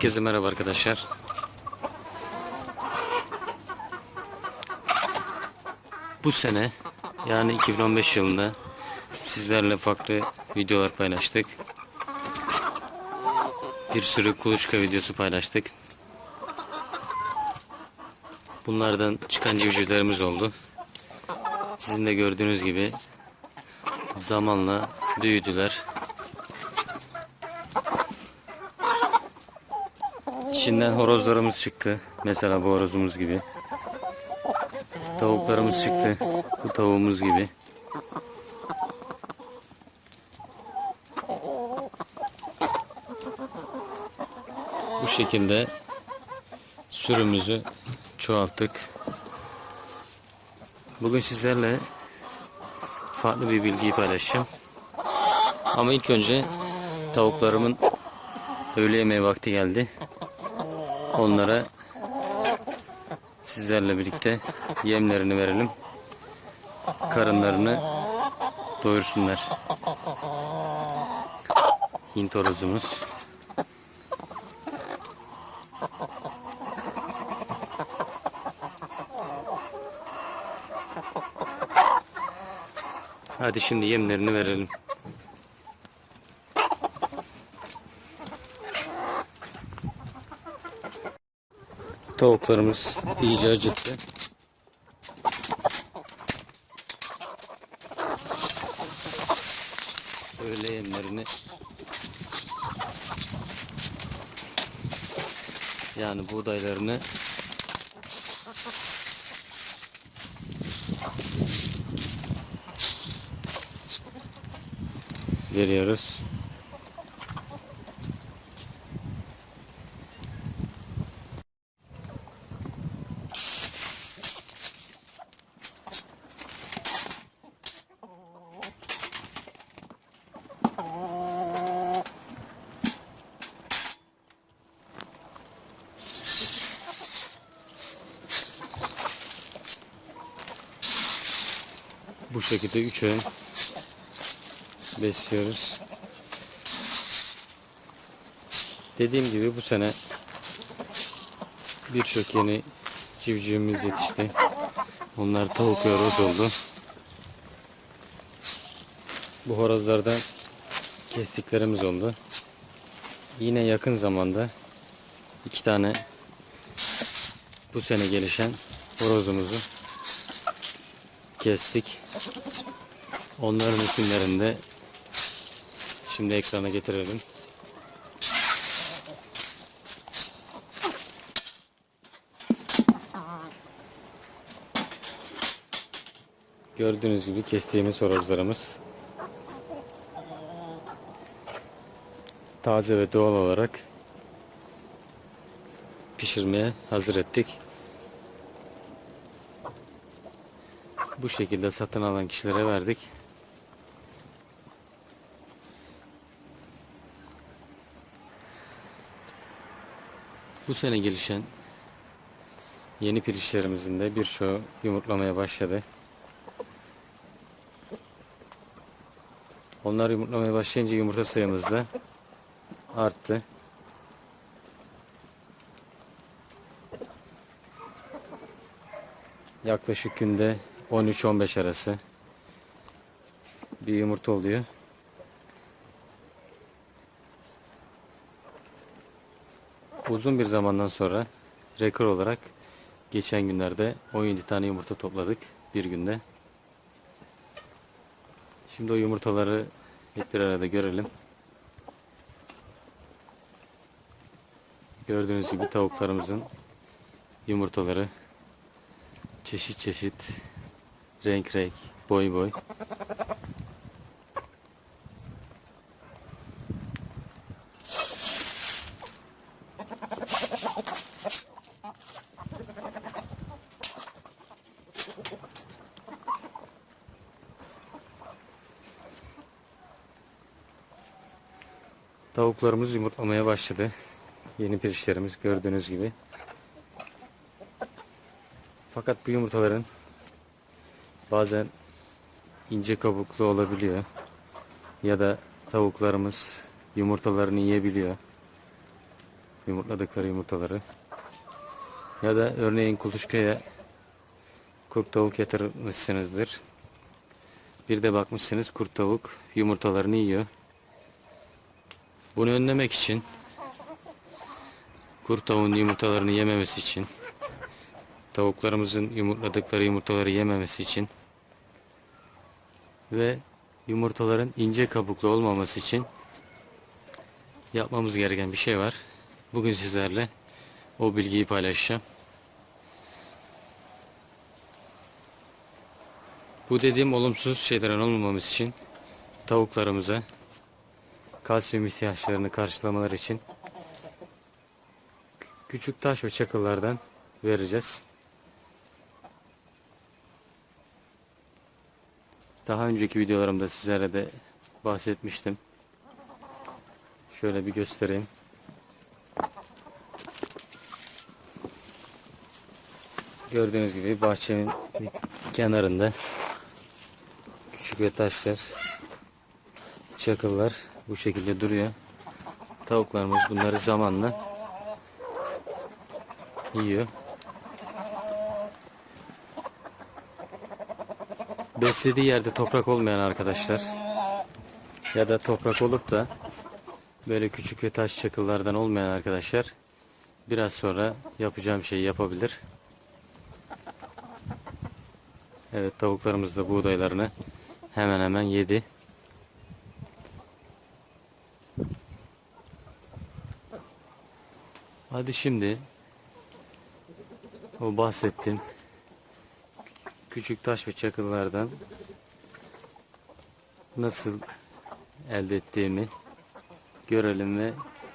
Herkese merhaba arkadaşlar. Bu sene yani 2015 yılında sizlerle farklı videolar paylaştık. Bir sürü kuluçka videosu paylaştık. Bunlardan çıkan civcivlerimiz oldu. Sizin de gördüğünüz gibi zamanla büyüdüler. İçinden horozlarımız çıktı. Mesela bu horozumuz gibi. Tavuklarımız çıktı. Bu tavuğumuz gibi. Bu şekilde sürümüzü çoğalttık. Bugün sizlerle farklı bir bilgiyi paylaşacağım. Ama ilk önce tavuklarımın öğle yemeği vakti geldi. Onlara sizlerle birlikte yemlerini verelim. Karınlarını doyursunlar. Hint horozumuz. Hadi şimdi yemlerini verelim. Tavuklarımız iyice acıttı. Öğle yemlerini yani buğdaylarını veriyoruz. Şekilde üç öğün besliyoruz. Dediğim gibi bu sene birçok yeni civcivimiz yetişti. Onlar tavuk ve oldu. Bu horozlardan kestiklerimiz oldu. Yine yakın zamanda iki tane bu sene gelişen horozumuzu kestik. Onların isimlerini de şimdi ekrana getirelim. Gördüğünüz gibi kestiğimiz horozlarımız taze ve doğal olarak pişirmeye hazır ettik. Bu şekilde satın alan kişilere verdik. Bu sene gelişen yeni pirişlerimizin de birçoğu yumurtlamaya başladı. Onlar yumurtlamaya başlayınca yumurta sayımız da arttı. Yaklaşık günde 13-15 arası bir yumurta oluyor. Uzun bir zamandan sonra rekor olarak geçen günlerde 17 tane yumurta topladık bir günde. Şimdi o yumurtaları hep bir arada görelim. Gördüğünüz gibi tavuklarımızın yumurtaları çeşit çeşit renk renk boy boy Tavuklarımız yumurtlamaya başladı. Yeni pirişlerimiz gördüğünüz gibi. Fakat bu yumurtaların bazen ince kabuklu olabiliyor. Ya da tavuklarımız yumurtalarını yiyebiliyor. Yumurtladıkları yumurtaları. Ya da örneğin kuluçkaya kurt tavuk yatırmışsınızdır. Bir de bakmışsınız kurt tavuk yumurtalarını yiyor. Bunu önlemek için kurt tavuğun yumurtalarını yememesi için tavuklarımızın yumurtladıkları yumurtaları yememesi için ve yumurtaların ince kabuklu olmaması için yapmamız gereken bir şey var. Bugün sizlerle o bilgiyi paylaşacağım. Bu dediğim olumsuz şeylerin olmamamız için tavuklarımıza kalsiyum ihtiyaçlarını karşılamaları için küçük taş ve çakıllardan vereceğiz. Daha önceki videolarımda sizlere de bahsetmiştim. Şöyle bir göstereyim. Gördüğünüz gibi bahçemin kenarında küçük ve taşlar, çakıllar bu şekilde duruyor. Tavuklarımız bunları zamanla yiyor. Beslediği yerde toprak olmayan arkadaşlar ya da toprak olup da böyle küçük ve taş çakıllardan olmayan arkadaşlar biraz sonra yapacağım şeyi yapabilir. Evet tavuklarımız da buğdaylarını hemen hemen yedi. Hadi şimdi o bahsettiğim küçük taş ve çakıllardan nasıl elde ettiğimi görelim ve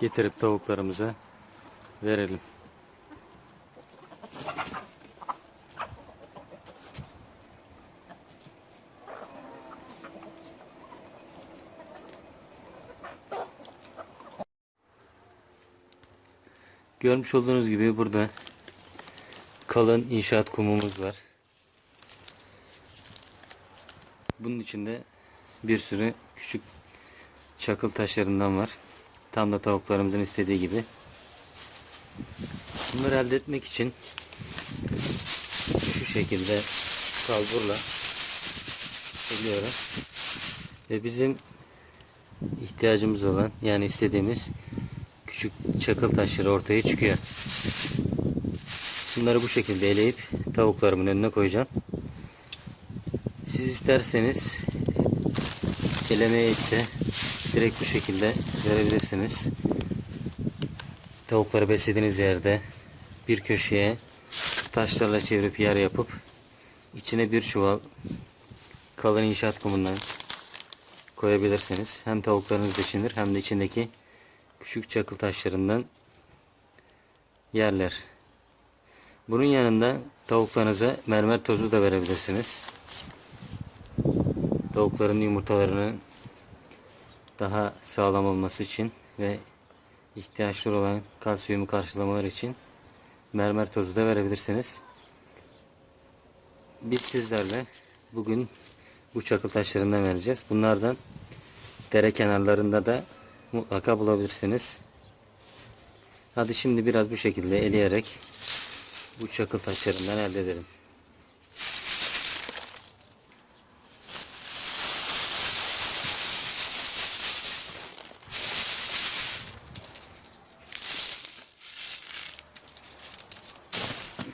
getirip tavuklarımıza verelim. Görmüş olduğunuz gibi burada kalın inşaat kumumuz var. Bunun içinde bir sürü küçük çakıl taşlarından var. Tam da tavuklarımızın istediği gibi. Bunları elde etmek için şu şekilde kalburla geliyorum. Ve bizim ihtiyacımız olan yani istediğimiz küçük çakıl taşları ortaya çıkıyor. Bunları bu şekilde eleyip tavuklarımın önüne koyacağım. Siz isterseniz elemeye ise direkt bu şekilde verebilirsiniz. Tavukları beslediğiniz yerde bir köşeye taşlarla çevirip yer yapıp içine bir çuval kalın inşaat kumundan koyabilirsiniz. Hem tavuklarınız besinir hem de içindeki küçük çakıl taşlarından yerler. Bunun yanında tavuklarınıza mermer tozu da verebilirsiniz. Tavukların yumurtalarının daha sağlam olması için ve ihtiyaçları olan kalsiyumu karşılamaları için mermer tozu da verebilirsiniz. Biz sizlerle bugün bu çakıl taşlarından vereceğiz. Bunlardan dere kenarlarında da mutlaka bulabilirsiniz. Hadi şimdi biraz bu şekilde eleyerek bu çakıl taşlarından elde edelim.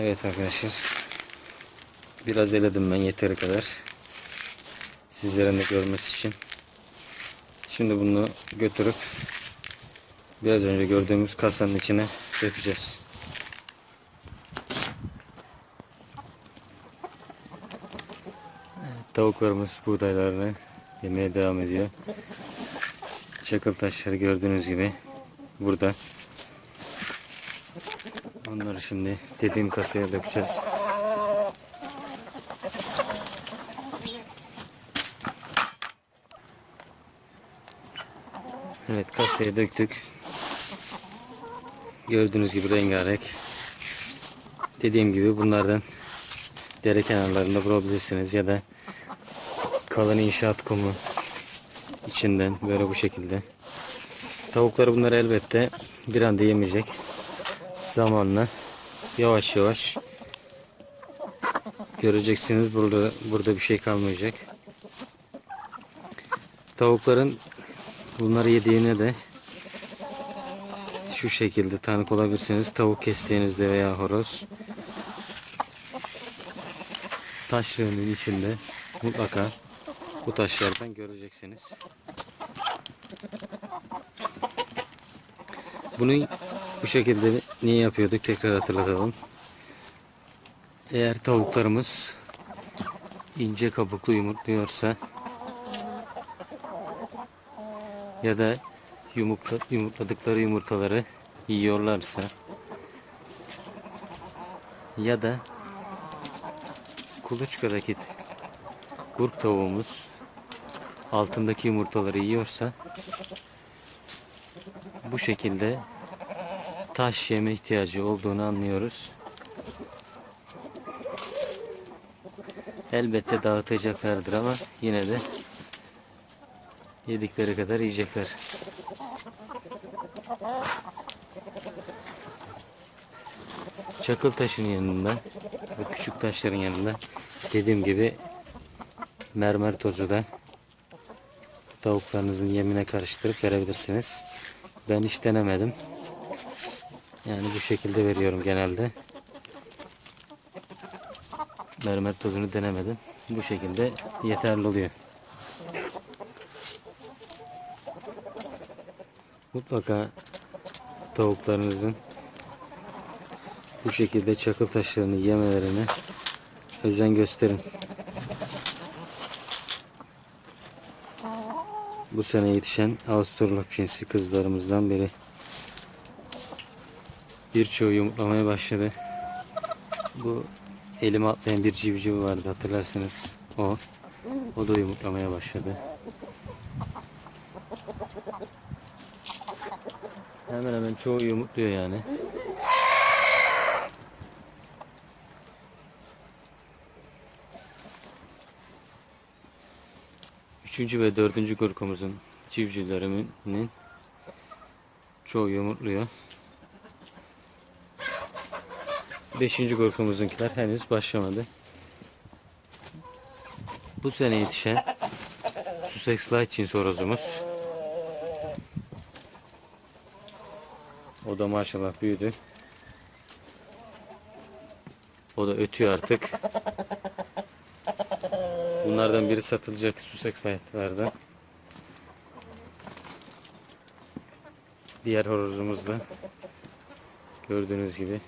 Evet arkadaşlar. Biraz eledim ben yeteri kadar. Sizlerin de görmesi için. Şimdi bunu götürüp biraz önce gördüğümüz kasanın içine dökeceğiz. Evet, tavuklarımız buğdaylarını yemeye devam ediyor. Çakıl taşları gördüğünüz gibi burada. Onları şimdi dediğim kasaya dökeceğiz. Evet kasaya döktük. Gördüğünüz gibi rengarenk. Dediğim gibi bunlardan dere kenarlarında bulabilirsiniz ya da kalın inşaat kumu içinden böyle bu şekilde. Tavukları bunları elbette bir anda yemeyecek. Zamanla yavaş yavaş göreceksiniz burada burada bir şey kalmayacak. Tavukların bunları yediğine de şu şekilde tanık olabilirsiniz. Tavuk kestiğinizde veya horoz taşlığının içinde mutlaka bu taşlardan göreceksiniz. Bunu bu şekilde niye yapıyorduk tekrar hatırlatalım. Eğer tavuklarımız ince kabuklu yumurtluyorsa ya da yumurtla, yumurtladıkları yumurtaları yiyorlarsa ya da kuluçkadaki kurk tavuğumuz altındaki yumurtaları yiyorsa bu şekilde taş yeme ihtiyacı olduğunu anlıyoruz. Elbette dağıtacaklardır ama yine de yedikleri kadar yiyecekler. Çakıl taşın yanında bu küçük taşların yanında dediğim gibi mermer tozu da tavuklarınızın yemine karıştırıp verebilirsiniz. Ben hiç denemedim. Yani bu şekilde veriyorum genelde. Mermer tozunu denemedim. Bu şekilde yeterli oluyor. Mutlaka tavuklarınızın bu şekilde çakıl taşlarını yemelerine özen gösterin. Bu sene yetişen Avustralop cinsi kızlarımızdan biri. Birçoğu yumurtlamaya başladı. Bu elime atlayan bir civciv vardı hatırlarsınız. O. O da yumurtlamaya başladı. Hemen hemen çoğu yumurtluyor yani. Üçüncü ve dördüncü grukumuzun civcivlerinin çoğu yumurtluyor. Beşinci grukumuzunkiler henüz başlamadı. Bu sene yetişen Sussex Light cins horozumuz. O da maşallah büyüdü. O da ötüyor artık. Bunlardan biri satılacak Sussex Light'lardan. Diğer horozumuz da gördüğünüz gibi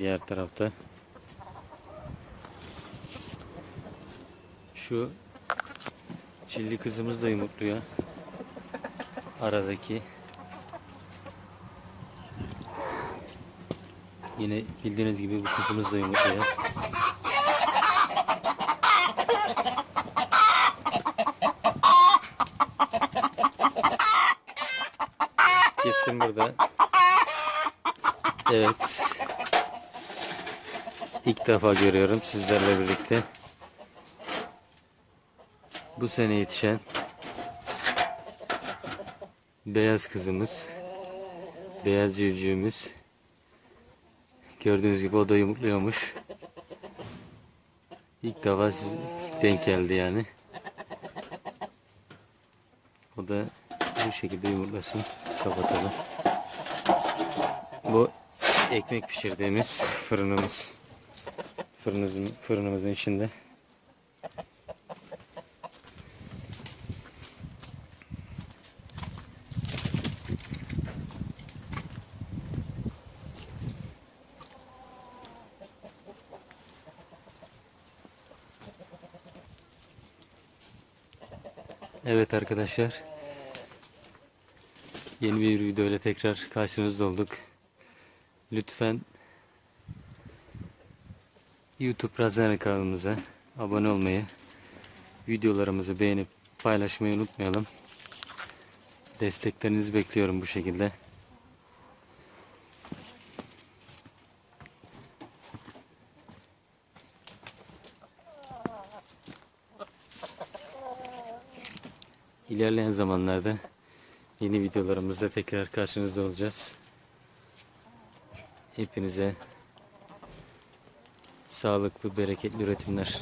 diğer tarafta. Şu çilli kızımız da yumurtluyor. Aradaki. Yine bildiğiniz gibi bu kızımız da yumurtluyor. Kesin burada. Evet. İlk defa görüyorum sizlerle birlikte. Bu sene yetişen beyaz kızımız, beyaz civcivimiz. Gördüğünüz gibi o da yumurtluyormuş. İlk defa siz denk geldi yani. O da bu şekilde yumurtlasın. Kapatalım. Bu ekmek pişirdiğimiz fırınımız. Fırınımızın, fırınımızın içinde. Evet arkadaşlar. Yeni bir video ile tekrar karşınızda olduk. Lütfen YouTube Razane kanalımıza abone olmayı, videolarımızı beğenip paylaşmayı unutmayalım. Desteklerinizi bekliyorum bu şekilde. İlerleyen zamanlarda Yeni videolarımızda tekrar karşınızda olacağız. Hepinize sağlıklı, bereketli üretimler.